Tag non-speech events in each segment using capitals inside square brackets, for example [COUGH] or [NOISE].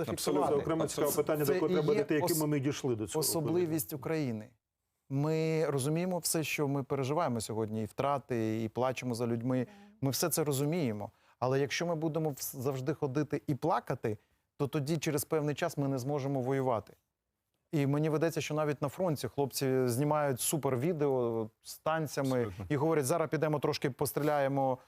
Абсолютно зафіксувати. окреме цікаве питання, до якого треба дійти, яким ос- ми дійшли до цього. особливість України. Ми розуміємо все, що ми переживаємо сьогодні, і втрати, і плачемо за людьми. Ми все це розуміємо. Але якщо ми будемо завжди ходити і плакати, то тоді через певний час ми не зможемо воювати. І мені видається, що навіть на фронті хлопці знімають супер відео з танцями Абсолютно. і говорять, зараз підемо трошки постріляємо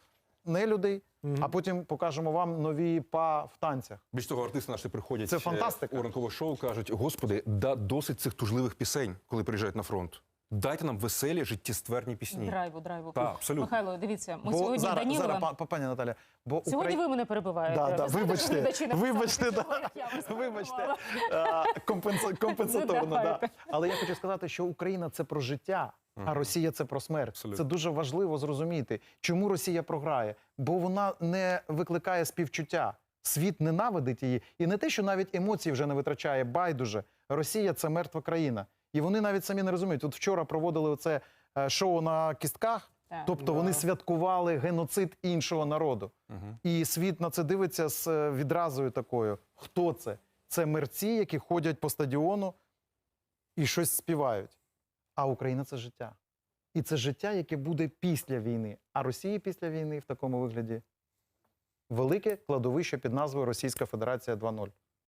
нелюдей, а потім покажемо вам нові па в танцях. Більш того, артисти наші приходять Це е, фантастика. у ранкове шоу, кажуть: Господи, да досить цих тужливих пісень, коли приїжджають на фронт. Дайте нам веселі, життєстверні пісні. Драйву, драйву. Так, абсолютно. Михайло, дивіться, ми Бо сьогодні зараз, Данілова... зараз, па- пані Наталя, бо Сьогодні Украї- ви мене перебиваєте. Да, да, Ви знаєте, вибачте, глядачі написали, вибачте, що да. [LAUGHS] [LAUGHS] Вибачте? Компенса- компенсаторно. Да. давайте. Але я хочу сказати, що Україна це про життя, а Росія це про смерть. Абсолютно. Це дуже важливо зрозуміти, чому Росія програє, бо вона не викликає співчуття. Світ ненавидить її, і не те, що навіть емоції вже не витрачає. Байдуже, Росія це мертва країна, і вони навіть самі не розуміють. От вчора проводили оце е, шоу на кістках. Так. Тобто вони святкували геноцид іншого народу. І світ на це дивиться з е, відразою такою. Хто це? Це мерці, які ходять по стадіону і щось співають. А Україна це життя. І це життя, яке буде після війни. А Росії після війни в такому вигляді велике кладовище під назвою Російська Федерація 2.0.